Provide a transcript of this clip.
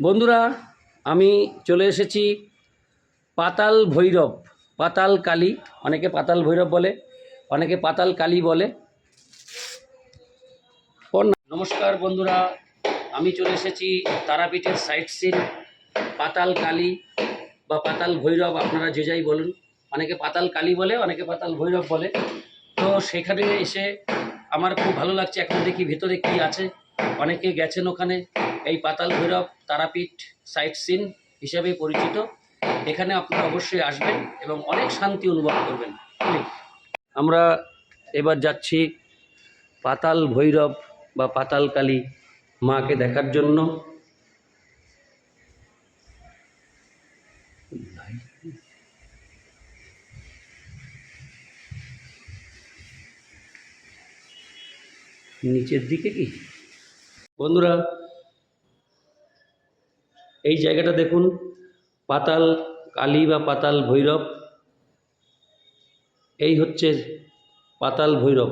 বন্ধুরা, আমি চলে এসেছি পাতাল ভৈরব, পাতাল কালী, অনেকে পাতাল ভৈরব বলে, অনেকে পাতাল কালী বলে। নমস্কার বন্ধুরা, আমি চলে এসেছি তারাপীঠের সাইট সিন পাতাল কালী বা পাতাল ভৈরব, আপনারা যে যাই বলুন। অনেকে পাতাল কালী বলে, অনেকে পাতাল ভৈরব বলে। তো সেখানে এসে আমার খুব ভালো লাগছে, এখন দেখি ভিতরে কি আছে। অনেকে গেছেন ওখানে। এই পাতাল ভৈরব তারাপীঠ সাইট সিন হিসাবে পরিচিত। এখানে আপনারা অবশ্যই আসবেন এবং অনেক শান্তি অনুভব করবেন। আমরা এবার যাচ্ছি পাতাল ভৈরব বা পাতাল কালী মাকে দেখার জন্য। নিচের দিকে কি? বন্ধুরা এই জায়গাটা দেখুন পাতাল কালী বা পাতাল ভৈরব। এই হচ্ছে পাতাল ভৈরব।